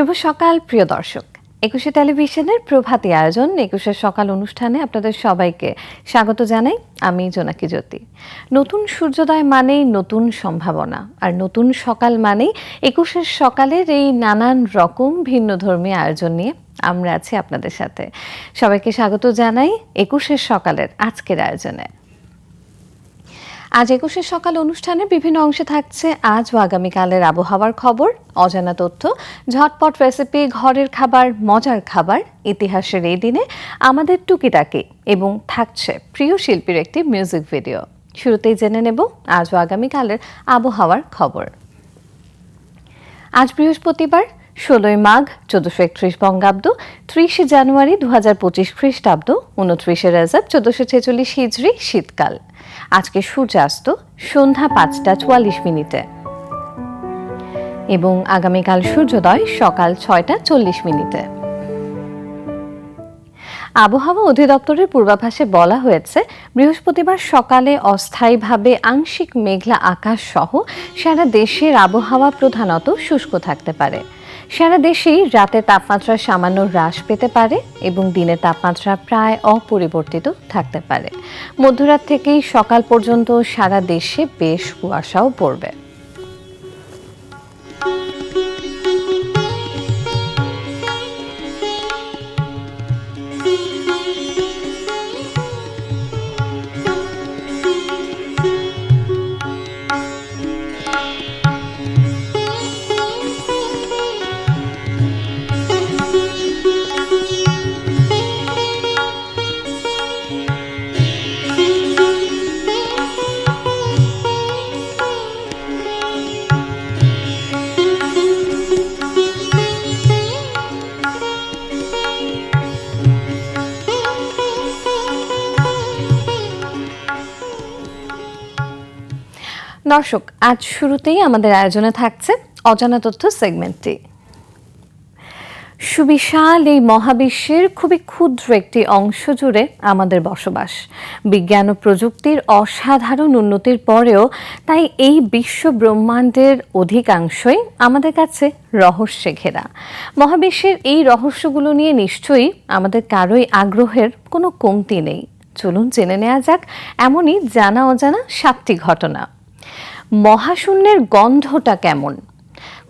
শুভ সকাল, প্রিয় দর্শক। একুশে টেলিভিশনের প্রভাতী আয়োজন, একুশের সকাল অনুষ্ঠানে আপনাদের সবাইকে স্বাগত জানাই, আমি জোনাকি জ্যোতি। নতুন সূর্যোদয় মানেই নতুন সম্ভাবনা, আর নতুন সকাল মানেই একুশের সকালের এই নানান রকম ভিন্ন ধর্মী আয়োজন নিয়ে আমরা আছি আপনাদের সাথে। সবাইকে স্বাগত জানাই একুশের সকালের আজকের আয়োজনে। আজ একুশের সকাল অনুষ্ঠানে বিভিন্ন অংশে থাকছে আজ ও আগামীকালের আবহাওয়ার খবর, অজানা তথ্য, ঝটপট রেসিপি, ঘরের খাবার, মজার খাবার, ইতিহাসের এই দিনে আমাদের টুকিটাকি এবং থাকছে প্রিয় শিল্পীর একটি মিউজিক ভিডিও। শুরুতেই জেনে নেব আজ ও আগামীকালের আবহাওয়ার খবর। আজ বৃহস্পতিবার ষোলোই মাঘ, চোদ্দশো একত্রিশ বঙ্গাব্দ, ত্রিশে জানুয়ারি দু হাজার পঁচিশ খ্রিস্টাব্দ, উনত্রিশে রেজাব, চোদ্দশো ছেচল্লিশ হিজড়ি, শীতকাল। আজকে সূর্যাস্ত, সন্ধ্যা পাঁচটা চুয়াল্লিশ মিনিটে। এবং আগামীকাল সূর্যোদয় সকাল ছয়টা চল্লিশ মিনিটে। আবহাওয়া অধিদপ্তরের পূর্বাভাসে বলা হয়েছে, বৃহস্পতিবার সকালে অস্থায়ীভাবে আংশিক মেঘলা আকাশ সহ সারা দেশের আবহাওয়া প্রধানত শুষ্ক থাকতে পারে। সারা দেশেই রাতে তাপমাত্রা সামান্য হ্রাস পেতে পারে এবং দিনের তাপমাত্রা প্রায় অপরিবর্তিত থাকতে পারে। মধ্যরাত থেকেই সকাল পর্যন্ত সারা দেশে বেশ কুয়াশাও পড়বে। দর্শক, আজ শুরুতেই আমাদের আয়োজনে থাকছে অজানা তথ্য সেগমেন্টটি। সুবিশাল এই মহাবিশ্বের খুবই ক্ষুদ্র একটি অংশ জুড়ে আমাদের বসবাস। বিজ্ঞান ও প্রযুক্তির অসাধারণ উন্নতির পরেও তাই এই বিশ্ব ব্রহ্মাণ্ডের অধিকাংশই আমাদের কাছে রহস্যে ঘেরা। মহাবিশ্বের এই রহস্যগুলো নিয়ে নিশ্চয়ই আমাদের কারোই আগ্রহের কোনো কমতি নেই। চলুন জেনে নেওয়া যাক, এমনই জানা অজানা সাতটি ঘটনা। মহাশূন্যের গন্ধটা কেমন?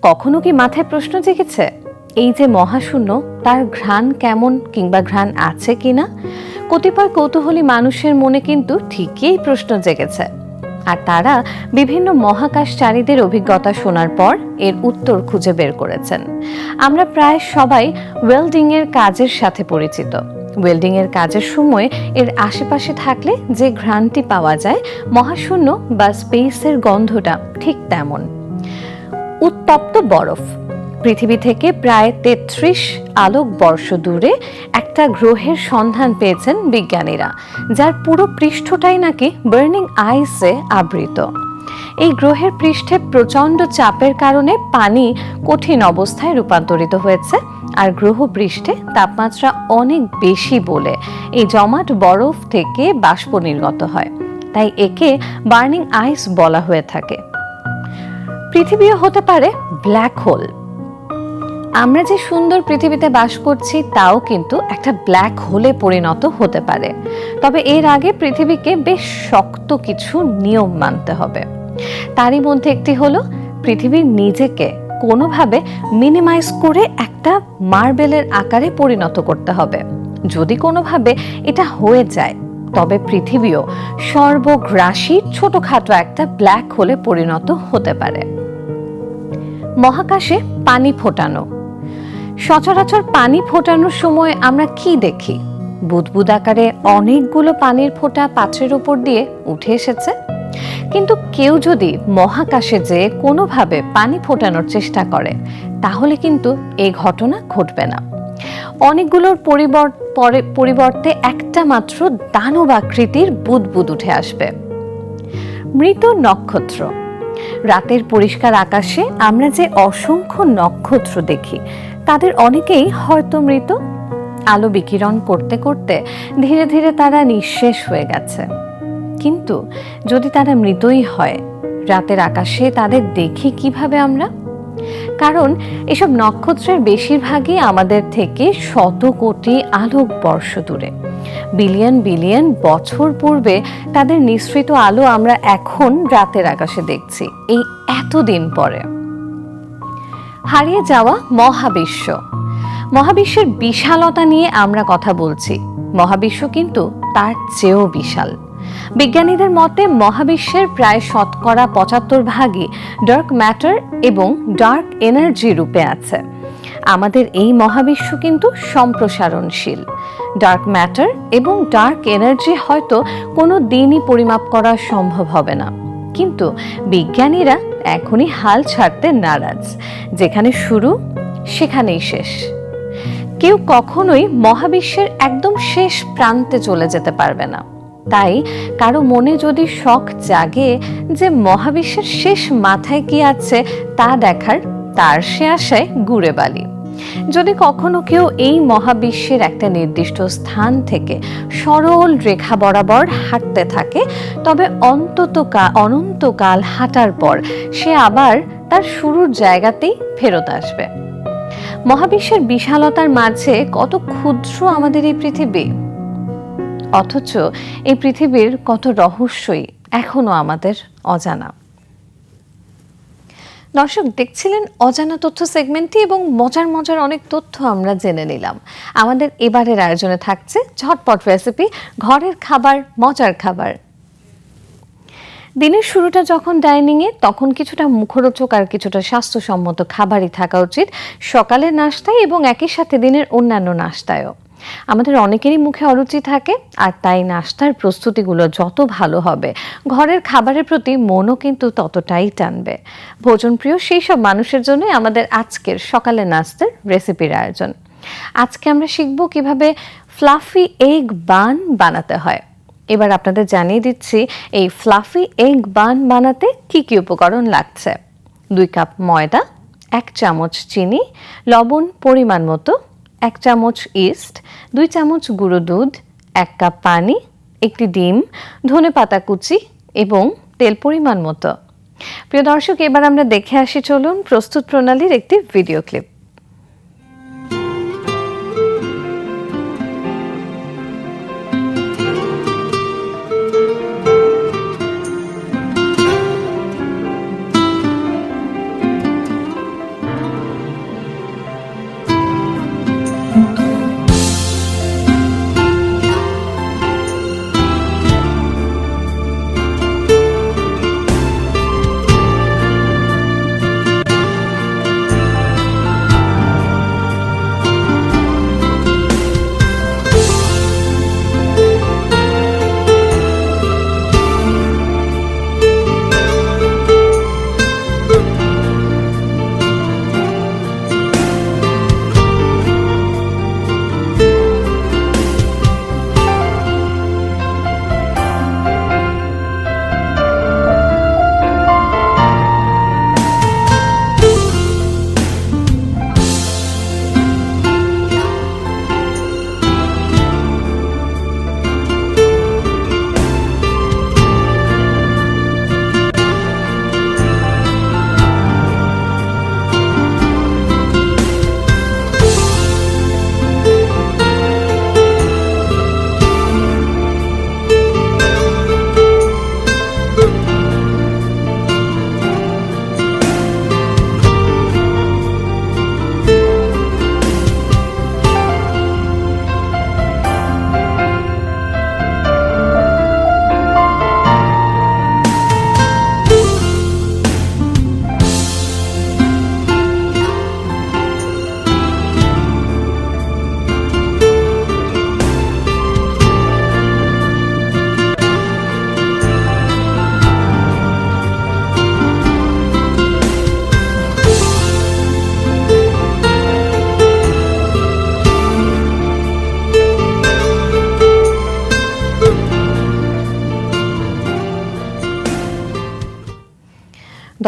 কখনো কি মাথায় প্রশ্ন জেগেছে? এই যে মহাশূন্য, তার ঘ্রাণ কেমন কিংবা ঘ্রাণ আছে কিনা? কতিপয় কৌতূহলী মানুষের মনে কিন্তু ঠিকই প্রশ্ন জেগেছে। আর তারা বিভিন্ন মহাকাশচারীদের অভিজ্ঞতা শোনার পর এর উত্তর খুঁজে বের করেছেন। আমরা প্রায় সবাই ওয়েল্ডিংয়ের কাজের সাথে পরিচিত। ওয়েল্ডিং এর কাজের সময় এর আশেপাশে থাকলে যে ঘ্রাণটি পাওয়া যায়, মহাশূন্য বা স্পেসের গন্ধটা ঠিক তেমন। উত্তপ্ত বরফ। পৃথিবী থেকে প্রায় তেত্রিশ আলোক বর্ষ দূরে একটা গ্রহের সন্ধান পেয়েছেন বিজ্ঞানীরা, যার পুরো পৃষ্ঠটাই নাকি বার্নিং আইসে আবৃত। এই গ্রহের পৃষ্ঠে প্রচণ্ড চাপের কারণে পানি কঠিন অবস্থায় রূপান্তরিত হয়েছে। আর গ্রহ পৃষ্ঠে তাপমাত্রা অনেক বেশি বলে এই জমাট বরফ থেকে বাষ্প নির্গত হয়। তাই একে বার্নিং আইস বলা হয়ে থাকে। পৃথিবীও হতে পারে ব্ল্যাক হোল। আমরা যে সুন্দর পৃথিবীতে বাস করছি, তাও কিন্তু একটা ব্ল্যাক হোলে পরিণত হতে পারে। তবে এর আগে পৃথিবীকে বেশ শক্ত কিছু নিয়ম মানতে হবে। তারই মধ্যে একটি হলো পৃথিবীর নিজেকে কোনোভাবে মিনিমাইজ করে একটা মার্বেলের আকারে পরিণত করতে হবে। যদি কোনোভাবে এটা হয়ে যায়, তবে পৃথিবীও সর্বগ্রাসী ছোটখাটো একটা ব্ল্যাক হোলে পরিণত হতে পারে। মহাকাশে পানি ফোটানো। সচরাচর পানি ফোটানোর সময় আমরা কি দেখি? বুদবুদ আকারে অনেকগুলো পানির ফোঁটা পাত্রের উপর দিয়ে উঠে এসেছে। কিন্তু কেউ যদি মহাকাশে যেয়ে কোনোভাবে পানি ফোটানোর চেষ্টা করে, তাহলে কিন্তু এই ঘটনা ঘটবে না। অনেকগুলোর পরিবর্তে একটা মাত্র দানব আকৃতির বুদবুদ উঠে আসবে। মৃত নক্ষত্র। রাতের পরিষ্কার আকাশে আমরা যে অসংখ্য নক্ষত্র দেখি, তাদের অনেকেই হয়তো মৃত। আলো বিকিরণ করতে করতে ধীরে ধীরে তারা নিঃশেষ হয়ে গেছে। কিন্তু যদি তারা মৃতই হয়, রাতের আকাশে তাদের দেখি কীভাবে আমরা? কারণ এসব নক্ষত্রের বেশিরভাগই আমাদের থেকে শত কোটি আলোক বর্ষ দূরে। বিলিয়ন বিলিয়ন বছর পূর্বে তাদের নিঃসৃত আলো আমরা এখন রাতের আকাশে দেখছি, এই এতদিন পরে। হারিয়ে যাওয়া মহাবিশ্ব। মহাবিশ্বের বিশালতা নিয়ে আমরা কথা বলছি। মহাবিশ্ব কিন্তু তার চেয়েও বিশাল। বিজ্ঞানীদের মতে মহাবিশ্বের প্রায় শতকরা পঁচাত্তর ভাগই ডার্ক ম্যাটার এবং ডার্ক এনার্জি রূপে আছে। আমাদের এই মহাবিশ্ব কিন্তু সম্প্রসারণশীল। ডার্ক ম্যাটার এবং ডার্ক এনার্জি হয়তো কোনো দিনই পরিমাপ করা সম্ভব হবে না। কিন্তু বিজ্ঞানীরা এখনই হাল ছাড়তে নারাজ। যেখানে শুরু, সেখানেই শেষ। কেউ কখনোই মহাবিশ্বের একদম শেষ প্রান্তে চলে যেতে পারবে না। তাই কারও মনে যদি শখ জাগে যে মহাবিশ্বের শেষ মাথায় কি আছে তা দেখার তার সে আশায় গুড়ে বালি। যদি কখনো কেউ এই মহাবিশ্বের একটা নির্দিষ্ট স্থান থেকে সরল রেখা বরাবর হাঁটতে থাকে, তবে অন্ততকাল অনন্তকাল হাঁটার পর সে আবার তার শুরুর জায়গাতেই ফেরত আসবে। মহাবিশ্বের বিশালতার মাঝে কত ক্ষুদ্র আমাদের এই পৃথিবী। অথচ এই পৃথিবীর কত রহস্যই এখনও আমাদের অজানা। দর্শক, দেখছিলেন অজানা তথ্য সেগমেন্টটি এবং মজার মজার অনেক তথ্য আমরা জেনে নিলাম। আমাদের এবারের আয়োজনে থাকছে ঝটপট রেসিপি ঘরের খাবার, মজার খাবার। দিনের শুরুটা যখন ডাইনিংয়ে তখন কিছুটা মুখরোচক আর কিছুটা স্বাস্থ্যসম্মত খাবারই থাকা উচিত। সকালের নাস্তায় এবং একই সাথে দিনের অন্যান্য নাস্তায়ও। আমাদের অনেকেরই মুখে অরুচি থাকে, আর তাই নাস্তার প্রস্তুতিগুলো যত ভালো হবে, ঘরের খাবারের প্রতি মনও কিন্তু ততটাই টানবে। ভোজনপ্রিয় সেই সব মানুষের জন্য আমাদের আজকের সকালের নাস্তার রেসিপির আয়োজন। আজকে আমরা শিখব কীভাবে ফ্লাফি এগ বান বানাতে হয়। এবার আপনাদের জানিয়ে দিচ্ছি, এই ফ্লাফি এগ বান বানাতে কি কি উপকরণ লাগছে। দুই কাপ ময়দা, এক চামচ চিনি, লবণ, পরিমাণ মতো এক চামচ ইস্ট, দুই চামচ গুঁড়ো দুধ, এক কাপ পানি, একটি ডিম, ধনে পাতা কুচি এবং তেল পরিমাণ মতো। প্রিয় দর্শক, এবার আমরা দেখে আসি চলুন প্রস্তুত প্রণালীর একটি ভিডিও ক্লিপ।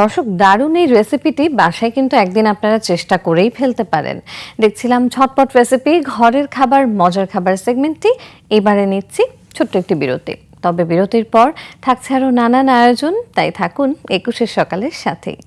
দর্শক, দারুণ এই রেসিপিটি বাসায় কিন্তু একদিন আপনারা চেষ্টা করেই ফেলতে পারেন। দেখছিলাম ছটপট রেসিপি ঘরের খাবার, মজার খাবার সেগমেন্টটি এবারে নিচ্ছি ছোট্ট একটি বিরতি। তবে বিরতির পর থাকছে আরও নানান আয়োজন, তাই থাকুন একুশের সকালের সাথেই।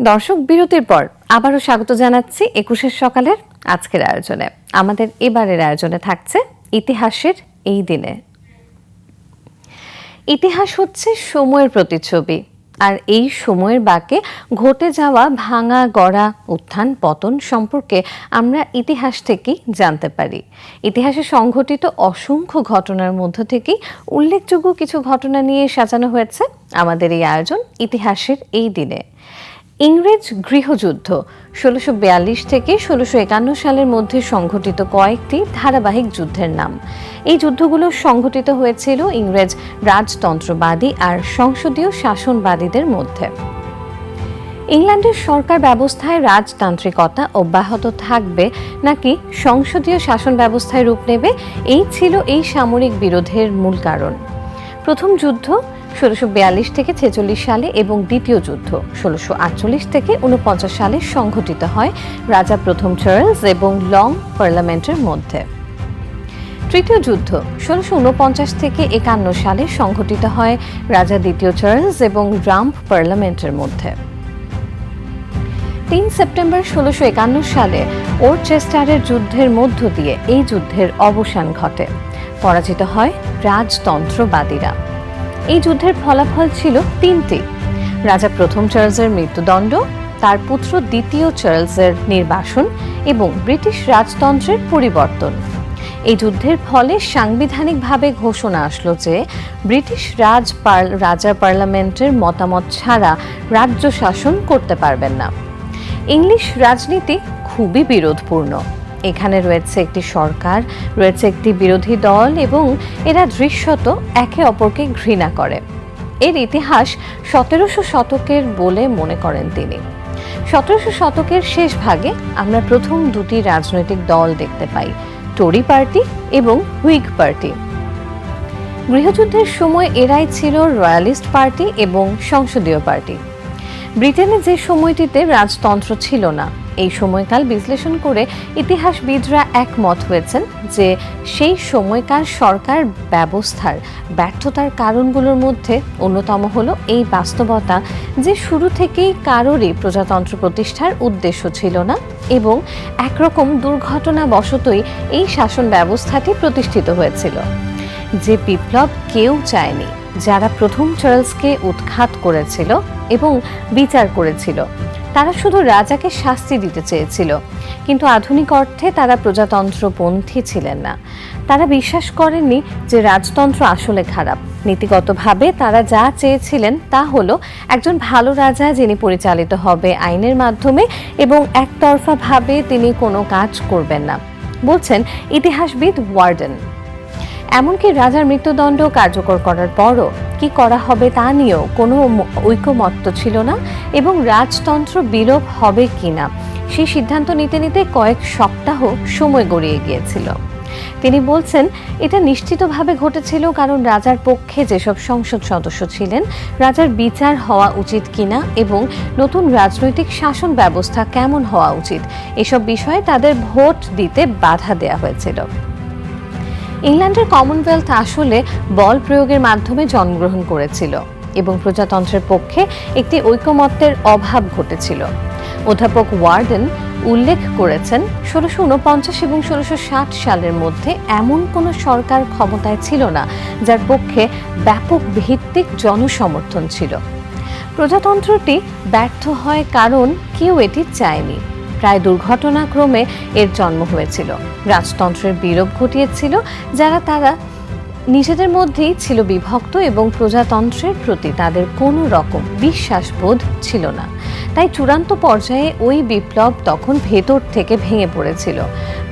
দর্শক বিরতির পর আবারও স্বাগত জানাচ্ছি একুশের সকালের আজকের আয়োজনে। আমাদের এবারের আয়োজনে থাকছে ইতিহাসের এই দিনে। ইতিহাস হচ্ছে সময়ের প্রতিচ্ছবি, আর এই সময়ের বাকে ঘটে যাওয়া ভাঙা গড়া উত্থান পতন সম্পর্কে আমরা ইতিহাস থেকেই জানতে পারি। ইতিহাসে সংঘটিত অসংখ্য ঘটনার মধ্য থেকেই উল্লেখযোগ্য কিছু ঘটনা নিয়ে সাজানো হয়েছে আমাদের এই আয়োজন ইতিহাসের এই দিনে। ইংরেজ গৃহযুদ্ধ ষোলোশো বিয়াল্লিশ থেকে ষোলোশো একান্ন সালের মধ্যে সংঘটিত কয়েকটি ধারাবাহিক যুদ্ধের নাম। এই যুদ্ধগুলো সংঘটিত হয়েছিল ইংরেজ রাজতন্ত্রবাদী আর সংসদীয় শাসনবাদীদের মধ্যে। ইংল্যান্ডের সরকার ব্যবস্থায় রাজতান্ত্রিকতা অব্যাহত থাকবে নাকি সংসদীয় শাসন ব্যবস্থায় রূপ নেবে, এই ছিল এই সামরিক বিরোধের মূল কারণ। প্রথম যুদ্ধ ষোলোশো বিয়াল্লিশ থেকে ছেচল্লিশ সালে এবং দ্বিতীয় যুদ্ধ ষোলোশো আটচল্লিশ থেকে উনপঞ্চাশ সালে সংঘটিত হয় রাজা প্রথম চার্লস এবং লং পার্লামেন্টের মধ্যে। তৃতীয় যুদ্ধ ষোলোশো উনপঞ্চাশ থেকে একান্ন সালে সংঘটিত হয় রাজা দ্বিতীয় চার্লস এবং রাম্প পার্লামেন্টের মধ্যে। তিন সেপ্টেম্বর ষোলোশো একান্ন সালে ওরচেস্টারের যুদ্ধের মধ্য দিয়ে এই যুদ্ধের অবসান ঘটে। পরাজিত হয় রাজতন্ত্রবাদীরা। এই যুদ্ধের ফলাফল ছিল তিনটি। রাজা প্রথম চার্লসের মৃত্যুদণ্ড, তার পুত্র দ্বিতীয় চার্লসের নির্বাসন এবং ব্রিটিশ রাজতন্ত্রের পরিবর্তন। এই যুদ্ধের ফলে সাংবিধানিকভাবে ঘোষণা আসলো যে ব্রিটিশ রাজ রাজা পার্লামেন্টের মতামত ছাড়া রাজ্য শাসন করতে পারবেন না। ইংলিশ রাজনীতি খুবই বিরোধপূর্ণ। এখানে রয়েছে একটি সরকার, রয়েছে একটি বিরোধী দল এবং এরা দৃশ্যত একে অপরকে ঘৃণা করে। এর ইতিহাস সতেরোশো শতকের বলে মনে করেন তিনি। সতেরোশো শতকের শেষ ভাগে আমরা প্রথম দুটি রাজনৈতিক দল দেখতে পাই টোরি পার্টি এবং হুইগ পার্টি গৃহযুদ্ধের সময় এরাই ছিল রয়্যালিস্ট পার্টি এবং সংসদীয় পার্টি ব্রিটেনে যে সময়টিতে রাজতন্ত্র ছিল না এই সময়কাল বিশ্লেষণ করে ইতিহাসবিদরা একমত হয়েছেন যে সেই সময়কার সরকার ব্যবস্থার ব্যর্থতার কারণগুলোর মধ্যে অন্যতম হলো এই বাস্তবতা যে শুরু থেকেই কারোরই প্রজাতন্ত্র প্রতিষ্ঠার উদ্দেশ্য ছিল না এবং একরকম দুর্ঘটনা বশতই এই শাসন ব্যবস্থাটি প্রতিষ্ঠিত হয়েছিল। যে বিপ্লব কেউ চায়নি, যারা প্রথম চার্লসকে উৎখাত করেছিল এবং বিচার করেছিল তারা শুধু রাজাকে শাস্তি দিতে চেয়েছিল, কিন্তু আধুনিক অর্থে তারা প্রজাতন্ত্রপন্থী ছিলেন না। তারা বিশ্বাস করেননি যে রাজতন্ত্র আসলে খারাপ। নীতিগতভাবে তারা যা চেয়েছিলেন তা হলো একজন ভালো রাজা যিনি পরিচালিত হবে আইনের মাধ্যমে এবং একতরফাভাবে তিনি কোনো কাজ করবেন না, বলছেন ইতিহাসবিদ ওয়ার্ডেন। এমনকি রাজার মৃত্যুদণ্ড কার্যকর করার পরও কি করা হবে তা নিয়েও কোনো ঐকমত্য ছিল না এবং রাজতন্ত্র বিলোপ হবে কিনা সেই সিদ্ধান্ত নিতে নিতে কয়েক সপ্তাহ সময় গড়িয়ে গিয়েছিল। তিনি বলছেন, এটা নিশ্চিতভাবে ঘটেছিল কারণ রাজার পক্ষে যেসব সংসদ সদস্য ছিলেন, রাজার বিচার হওয়া উচিত কিনা এবং নতুন রাজনৈতিক শাসন ব্যবস্থা কেমন হওয়া উচিত, এসব বিষয়ে তাদের ভোট দিতে বাধা দেওয়া হয়েছিল। ইংল্যান্ডের কমনওয়েলথ আসলে বল প্রয়োগের মাধ্যমে জন্মগ্রহণ করেছিল এবং প্রজাতন্ত্রের পক্ষে একটি ঐকমত্যের অভাব ঘটেছিল। অধ্যাপক ওয়ার্ডেন উল্লেখ করেছেন, ষোলোশো উনপঞ্চাশ এবং ষোলোশো ষাট সালের মধ্যে এমন কোনো সরকার ক্ষমতায় ছিল না, যার পক্ষে ব্যাপক ভিত্তিক জনসমর্থন ছিল। প্রজাতন্ত্রটি ব্যর্থ হয় কারণ কেউ এটি চায়নি। প্রায় দুর্ঘটনাক্রমে এর জন্ম হয়েছিল। রাজতন্ত্রের বিলোপ ঘটিয়েছিল, যারা তারা নিজেদের মধ্যেই ছিল বিভক্ত এবং প্রজাতন্ত্রের প্রতি তাদের কোনো রকম বিশ্বাসবোধ ছিল না। তাই চূড়ান্ত পর্যায়ে ওই বিপ্লব তখন ভেতর থেকে ভেঙে পড়েছিল।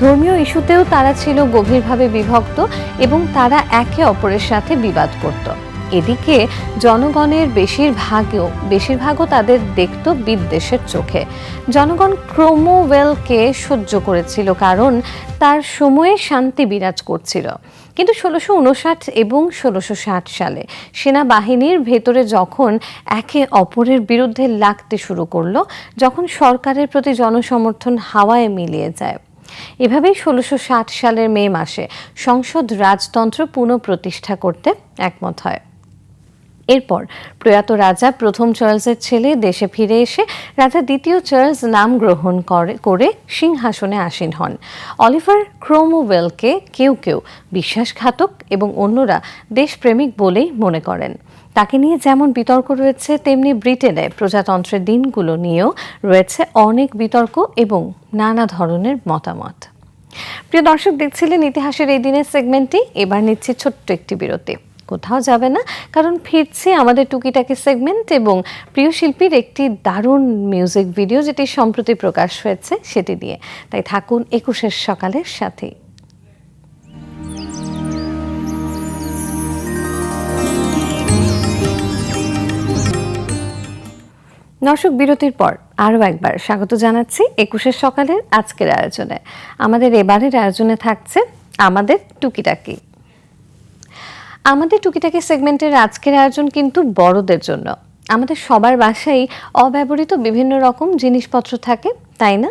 ধর্মীয় ইস্যুতেও তারা ছিল গভীরভাবে বিভক্ত এবং তারা একে অপরের সাথে বিবাদ করত। এদিকে জনগণের বেশিরভাগও বেশিরভাগও তাদের দেখত বিদ্বেষের চোখে। জনগণ ক্রোমোওয়েলকে সহ্য করেছিল কারণ তার সময়ে শান্তি বিরাজ করছিল। কিন্তু ষোলোশো উনষাট এবং ষোলোশো ষাট সালে সেনাবাহিনীর ভেতরে যখন একে অপরের বিরুদ্ধে লাগতে শুরু করল, যখন সরকারের প্রতি জনসমর্থন হাওয়ায় মিলিয়ে যায়। এভাবেই ষোলোশো সালের মে মাসে সংসদ রাজতন্ত্র পুনঃপ্রতিষ্ঠা করতে একমত হয়। এরপর প্রয়াত রাজা প্রথম চার্লসের ছেলে দেশে ফিরে এসে রাজা দ্বিতীয় চার্লস নাম গ্রহণ করে সিংহাসনে আসীন হন। অলিভার ক্রোমোওয়েলকে কেউ কেউ বিশ্বাসঘাতক এবং অন্যরা দেশপ্রেমিক বলেই মনে করেন। তাকে নিয়ে যেমন বিতর্ক রয়েছে, তেমনি ব্রিটেনে প্রজাতন্ত্রের দিনগুলো নিয়েও রয়েছে অনেক বিতর্ক এবং নানা ধরনের মতামত। প্রিয় দর্শক, দেখছিলেন ইতিহাসের এই দিনের সেগমেন্টটি। এবার নিচ্ছে ছোট্ট একটি বিরতি। কোথাও যাবে না। কারণ ফিরছে আমাদের টুকিটাকি সেগমেন্ট এবং প্রিয় শিল্পীর একটি দারুণ মিউজিক ভিডিও যেটি সম্প্রতি প্রকাশ হয়েছে সেটি দিয়ে। তাই থাকুন একুশের সকালের সাথেই। দর্শক, বিরতির পর আরও একবার স্বাগত জানাচ্ছি একুশের সকালের আজকের আয়োজনে। আমাদের এবারের আয়োজনে থাকছে আমাদের টুকিটাকি। আমাদের টুকিটাকি সেগমেন্টের আজকের আয়োজন কিন্তু বড়দের জন্য। আমাদের সবার বাসায় অব্যবহৃত বিভিন্ন রকম জিনিসপত্র থাকে, তাই না?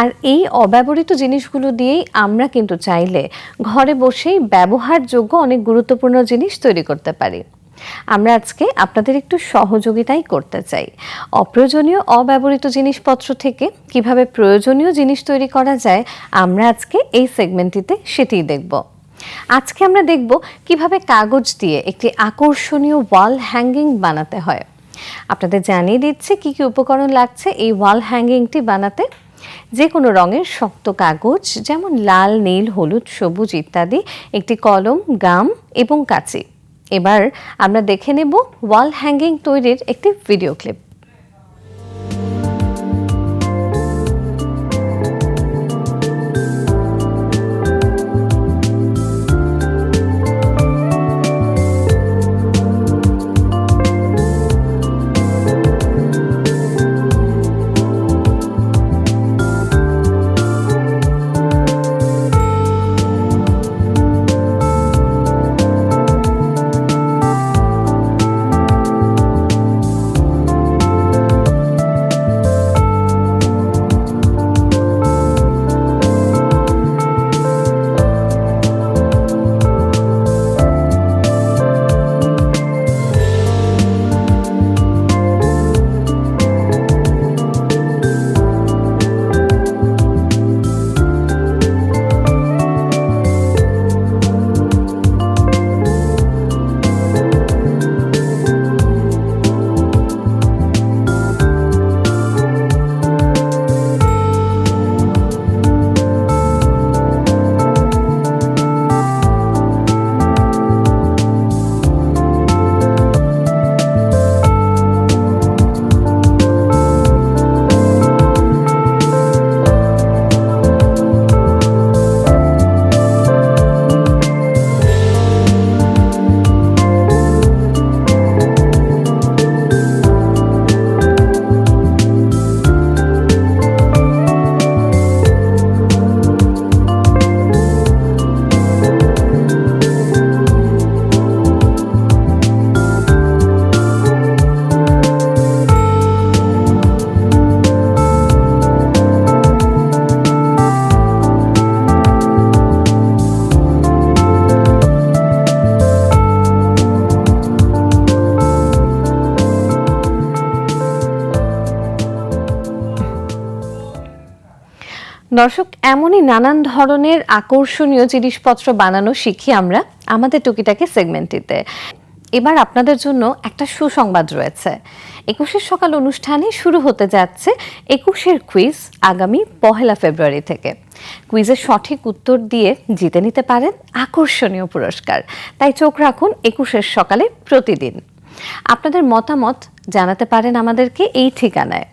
আর এই অব্যবহৃত জিনিসগুলো দিয়েই আমরা কিন্তু চাইলে ঘরে বসেই ব্যবহারযোগ্য অনেক গুরুত্বপূর্ণ জিনিস তৈরি করতে পারি। আমরা আজকে আপনাদের একটু সহযোগিতাই করতে চাই। অপ্রয়োজনীয় অব্যবহৃত জিনিসপত্র থেকে কীভাবে প্রয়োজনীয় জিনিস তৈরি করা যায়, আমরা আজকে এই সেগমেন্টটিতে সেটিই দেখব। আজকে আমরা দেখব কীভাবে কাগজ দিয়ে একটি আকর্ষণীয় ওয়াল হ্যাঙ্গিং বানাতে হয়। আপনাদের জানিয়ে দিচ্ছে কি কি উপকরণ লাগছে এই ওয়াল হ্যাঙ্গিংটি বানাতে। যে কোনো রঙের শক্ত কাগজ, যেমন লাল, নীল, হলুদ, সবুজ ইত্যাদি, একটি কলম, গাম এবং কাঁচি। এবার আমরা দেখে নেব ওয়াল হ্যাঙ্গিং তৈরির একটি ভিডিও ক্লিপ। দর্শক, এমনই নানান ধরনের আকর্ষণীয় জিনিসপত্র বানানো শিখি আমরা আমাদের টুকিটাকে সেগমেন্টটিতে। এবার আপনাদের জন্য একটা সুসংবাদ রয়েছে। একুশের সকাল অনুষ্ঠানে শুরু হতে যাচ্ছে একুশের কুইজ আগামী পহেলা ফেব্রুয়ারি থেকে। কুইজের সঠিক উত্তর দিয়ে জিতে নিতে পারেন আকর্ষণীয় পুরস্কার। তাই চোখ রাখুন একুশের সকালে প্রতিদিন। আপনাদের মতামত জানাতে পারেন আমাদেরকে এই ঠিকানায়।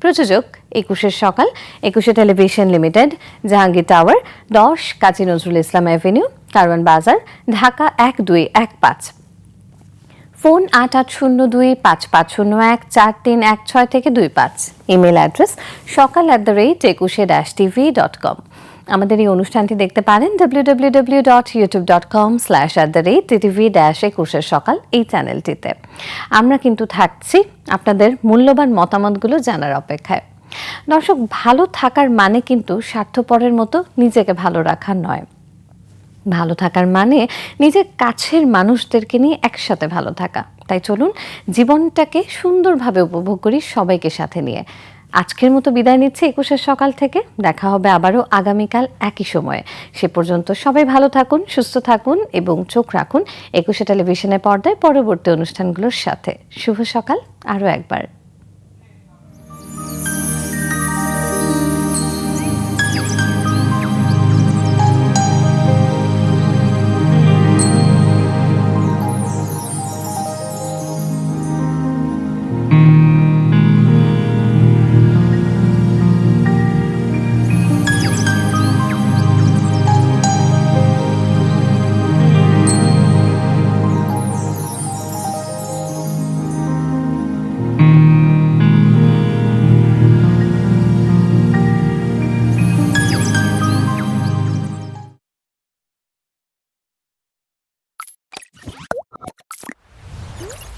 প্রযোজক একুশের সকাল, একুশে টেলিভিশন লিমিটেড, জাহাঙ্গীর টাওয়ার, দশ কাজী নজরুল ইসলাম অ্যাভিনিউ, কারওয়ান বাজার, ঢাকা এক দুই এক পাঁচ। ফোন আট আট শূন্য দুই পাঁচ পাঁচ শূন্য এক চার তিন এক ছয় থেকে দুই পাঁচ। Email address Sokal at the rate Ekushey dash TV dot com আমাদের এই অনুষ্ঠানটি দেখতে পারেন W W W dot YouTube dot com slash at the rate TV dash একুশের সকাল এই চ্যানেলটিতে আমরা কিন্তু থাকছি আপনাদের মূল্যবান মতামতগুলো জানার অপেক্ষায়। দর্শক, ভালো থাকার মানে কিন্তু স্বার্থপরের মতো নিজেকে ভালো রাখা নয়। ভালো থাকার মানে নিজের কাছের মানুষদেরকে নিয়ে একসাথে ভালো থাকা। তাই চলুন জীবনটাকে সুন্দরভাবে উপভোগ করি সবাইকে সাথে নিয়ে। আজকের মতো বিদায় নিচ্ছি একুশের সকাল থেকে। দেখা হবে আবারও আগামীকাল একই সময়ে। সে পর্যন্ত সবাই ভালো থাকুন, সুস্থ থাকুন এবং চোখ রাখুন একুশে টেলিভিশনের পর্দায় পরবর্তী অনুষ্ঠানগুলোর সাথে। শুভ সকাল আরও একবার।